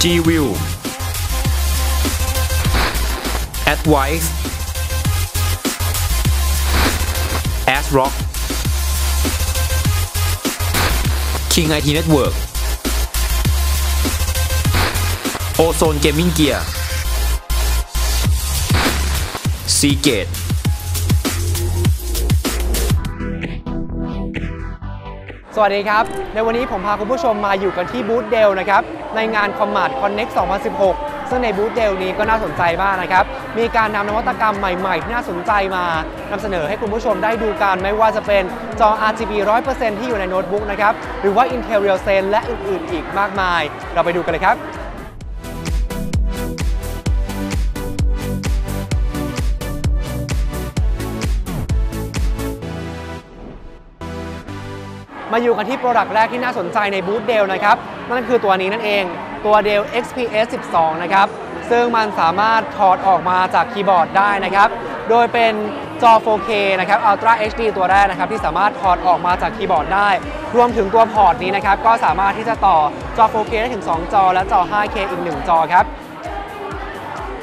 G-View Advice ASRock King IT Network Ozone Gaming Gear Seagate วัสดีครับ ในวันนี้ผมพาคุณผู้ชมมาอยู่กันที่บูธเดลนะครับในงาน Commat Connect 2016 ซึ่งในบูธเดลนี้ก็น่าสนใจมากนะครับ มีการนำนวัตกรรมใหม่ๆ ที่น่าสนใจมานำเสนอให้คุณผู้ชมได้ดูกันไม่ว่าจะเป็นจอ RGB 100%ที่อยู่ในโน้ตบุ๊กนะครับ หรือว่า Intel Real Zen และอื่นๆ อีกมากมาย เราไปดูกันเลยครับ มาอยู่กันที่โปรดักต์แรกที่น่าสนใจในบูธเดลนะครับ นั่นคือตัวนี้นั่นเอง ตัว Dell XPS 12 นะครับ ซึ่งมันสามารถถอดออกมาจากคีย์บอร์ดได้นะครับ โดยเป็นจอ 4K นะครับ Ultra HD ตัวแรกนะครับ ที่สามารถถอดออกมาจากคีย์บอร์ดได้ รวมถึงตัวพอร์ตนี้นะครับ ก็สามารถที่จะต่อจอ 4K ได้ถึง 2 จอ และจอ 5K อีก 1 จอครับ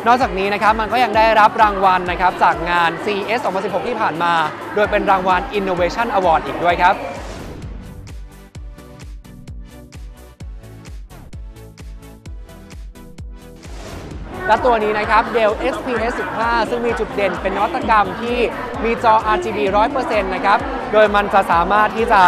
นอกจากนี้นะครับมันก็ยังได้รับรางวัลนะครับจากงาน CES 2016 ที่ผ่านมา โดยเป็นรางวัล Innovation Award อีกด้วยครับ และตัวนี้นะครับ Dell XPS 15 ซึ่งมีจุดเด่นเป็นนวัตกรรมที่มีจอ RGB 100%นะครับ โดยมันจะสามารถที่จะ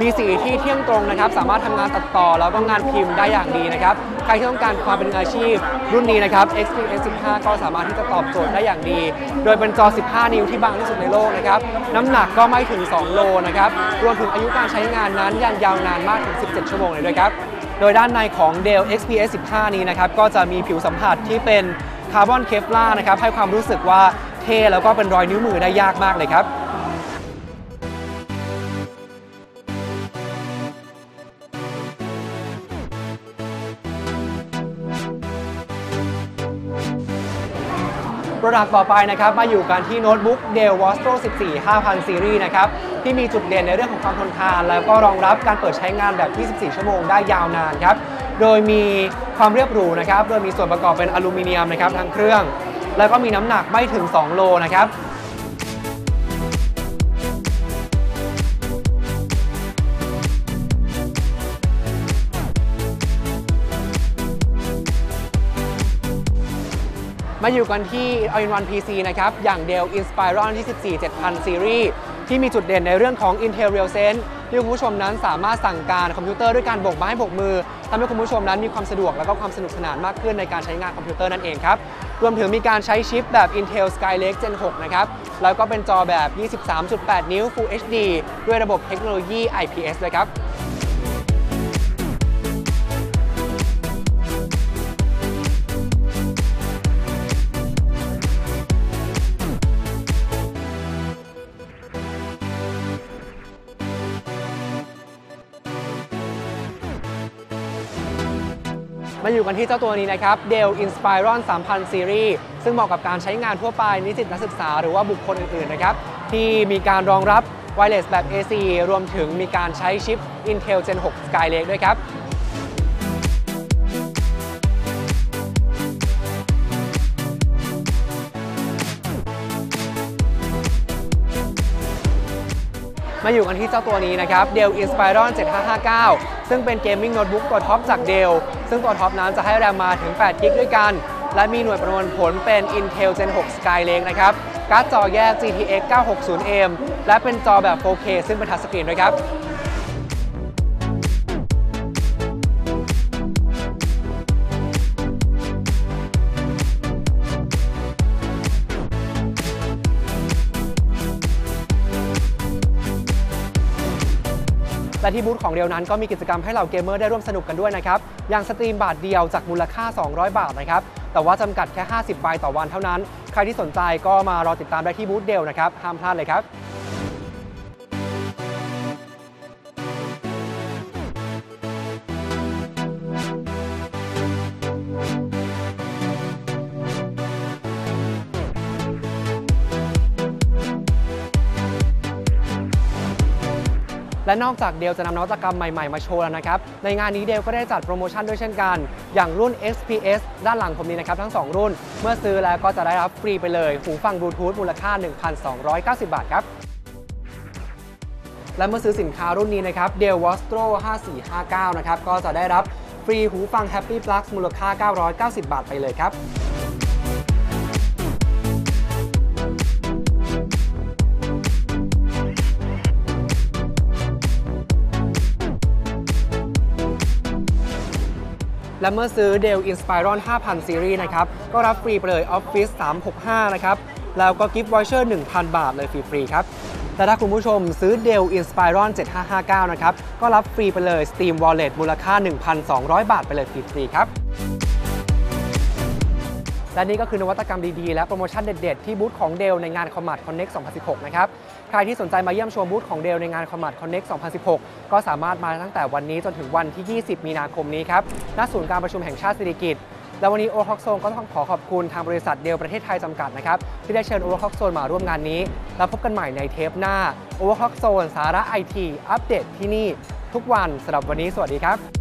มีสีที่เที่ยงตรงนะครับ สามารถทำงานตัดต่อแล้วก็งานพิมพ์ได้อย่างดีนะครับ ใครที่ต้องการความเป็นออาชีพ รุ่นนี้นะครับ XPS 15 ก็สามารถที่จะตอบโจทย์ได้อย่างดี โดยเป็นจอ 15 นิ้วที่บางที่สุดในโลกนะครับ น้ำหนักก็ไม่ถึง 2 โลนะครับ รวมถึงอายุการใช้งานนั้นยังยาวนานมากถึง 17 ชั่วโมงเลยด้วยครับ โดยด้านในของ Dell XPS 15 นี้นะครับก็จะมีผิวสัมผัสที่เป็นคาร์บอนเคฟล่านะครับให้ความรู้สึกว่าเท่แล้วก็เป็นรอยนิ้วมือได้ยากมากเลยครับ ระดับต่อไปนะครับมาอยู่กันที่โน้ตบุ๊ก Dell Vostro 14 5000ซีรีส์นะครับที่มีจุดเด่นในเรื่องของความทนทาน แล้วก็รองรับการเปิดใช้งานแบบ 24 ชั่วโมงได้ยาวนานครับโดยมีความเรียบหรูนะครับโดยมีส่วนประกอบเป็นอลูมิเนียมนะครับทั้งเครื่อง แล้วก็มีน้ำหนักไม่ถึง 2 โลนะครับ มาอยู่กันที่ All-in-One PC นะครับ อย่าง Dell Inspiron 24 7000 Series ที่มีจุดเด่นในเรื่องของ Intel Real Zen ที่คุณผู้ชมนั้นสามารถสั่งการคอมพิวเตอร์ด้วยการโบกไม้โบกมือทำให้คุณผู้ชมนั้นมีความสะดวกและก็ความสนุกสนานมากขึ้นในการใช้งานคอมพิวเตอร์นั่นเองครับ รวมถึงมีการใช้ชิปแบบ Intel Skylake Gen 6 นะครับ แล้วก็เป็นจอแบบ 23.8 นิ้ว Full HD ด้วยระบบเทคโนโลยี IPS เลยครับ มาอยู่กันที่เจ้าตัวนี้นะครับ Dell Inspiron 3000 Series ซึ่งเหมาะกับการใช้งานทั่วไปนิสิตนักศึกษาหรือว่าบุคคลอื่นๆนะครับ ที่มีการรองรับ Wireless แบบ AC รวมถึงมีการใช้ชิป Intel Gen 6 Skylake ด้วยครับมาอยู่กันที่เจ้าตัวนี้นะครับ Dell Inspiron 7559 ซึ่งเป็นเกมมิ่งโน้ตบุ๊กตัวท็อปจากเดลซึ่งตัวท็อปนั้นจะให้แรมมาถึง8กิกด้วยกัน และมีหน่วยประมวลผลเป็น Intel Gen 6 Skylake นะครับการ์ดจอแยก GTX 960M และเป็นจอแบบ 4K ซึ่งเป็นทัชสกรีนด้วยครับ และที่บูธของเดียวนั้นก็มีกิจกรรมให้เหล่าเกมเมอร์ได้ร่วมสนุกกันด้วยนะครับ อย่างสตรีมบาทเดียวจากมูลค่า 200 บาทนะครับ แต่ว่าจำกัดแค่ 50 ใบต่อวันเท่านั้น ใครที่สนใจก็มารอติดตามได้ที่บูธเดลนะครับ ห้ามพลาดเลยครับ และนอกจากเดลจะนำนวัตกรรมใหม่ ๆ มาโชว์แล้วนะครับ ในงานนี้เดลก็ได้จัดโปรโมชั่นด้วยเช่นกัน อย่างรุ่น XPS ด้านหลังผมนี้นะครับ ทั้ง 2 รุ่น เมื่อซื้อแล้วก็จะได้รับฟรีไปเลย หูฟังบลูทูธมูลค่า 1,290 บาทครับและเมื่อซื้อสินค้ารุ่นนี้นะครับ Dell Vostro 5459 นะครับ ก็จะได้รับฟรีหูฟัง Happy Plug มูลค่า 990 บาทไปเลยครับ และเมื่อซื้อ Dell Inspiron 5000 Series นะครับ ก็รับฟรีไปเลย Office 365 นะครับ แล้วก็กิฟต์วอเชอร์ 1,000 บาทเลยฟรีๆครับและถ้าคุณผู้ชมซื้อ Dell Inspiron 7559 นะครับ ก็รับฟรีไปเลย Steam Wallet มูลค่า 1,200 บาทไปเลยฟรีๆครับ และนี่ก็คือนวัตกรรมดีๆ และโปรโมชั่นเด็ดๆ ที่บูธของ Dell ในงาน Commat Connect 2016 นะครับ ใครที่สนใจมาเยี่ยมชมบูธของ Dell ในงาน Commat Connect 2016 ก็สามารถมาตั้งแต่วันนี้จนถึงวันที่ 20 มีนาคมนี้ครับณศูนย์การประชุมแห่งชาติสิริกิติ์และวันนี้โอท็อกโซนก็ต้องขอขอบคุณทางบริษัทเดลประเทศไทยจำกัดนะครับที่ได้เชิญโอท็อกโซนมาร่วมงานนี้ แล้วพบกันใหม่ในเทปหน้าโอท็อกโซนสาระไอทีอัปเดตที่นี่ ทุกวันสำหรับวันนี้สวัสดีครับ